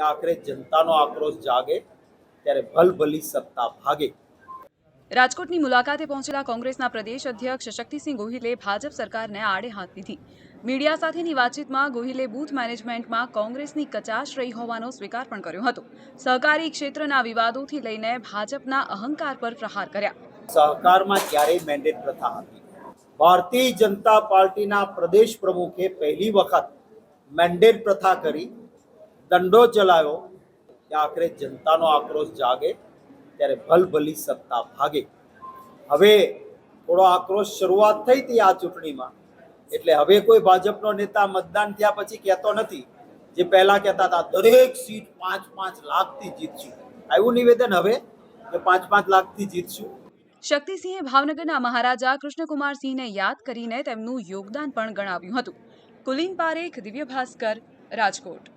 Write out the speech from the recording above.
કે આખરે જનતાનો આક્રોશ જાગે ત્યારે ભલભલી સત્તા ભાગે. રાજકોટની મુલાકાતે પહોંચેલા કોંગ્રેસના પ્રદેશ અધ્યક્ષ શક્તિસિંહ ગોહિલે ભાજપ સરકારને આડે હાથ લીધી. મીડિયા સાથેની વાતચીતમાં ગોહિલે બૂથ મેનેજમેન્ટમાં કોંગ્રેસની કચાશ રહી હોવાનો સ્વીકાર પણ કર્યો હતો. સહકારી ક્ષેત્રના વિવાદોથી લઈને ભાજપના અહંકાર પર પ્રહાર કર્યા. સહકારમાં ક્યારેય મેન્ડેટ પ્રથા હતી. ભારતીય જનતા પાર્ટીના પ્રદેશ પ્રમુખે પહેલી વખત મેન્ડેટ પ્રથા કરી દંડો ચલાવ્યો કે આખરે જનતાનો આક્રોશ જાગે, ત્યારે ભલભલી સત્તા ભાગે. હવે થોડો આક્રોશ શરૂઆત થઈ હતી આ ચૂંટણીમાં, એટલે હવે કોઈ ભાજપનો નેતા મતદાન થયા પછી કહેતો નથી. જે પહેલા કહેતા હતા, દરેક સીટ પાંચ પાંચ લાખથી જીતશું. આવ્યું નિવેદન હવે કે પાંચ પાંચ લાખથી જીતશું? શક્તિસિંહે ભાવનગરના મહારાજા કૃષ્ણકુમારસિંહને યાદ કરીને તેમનું યોગદાન પણ ગણાવ્યું હતું. Kulin Parekh, Divya Bhaskar, Rajkot.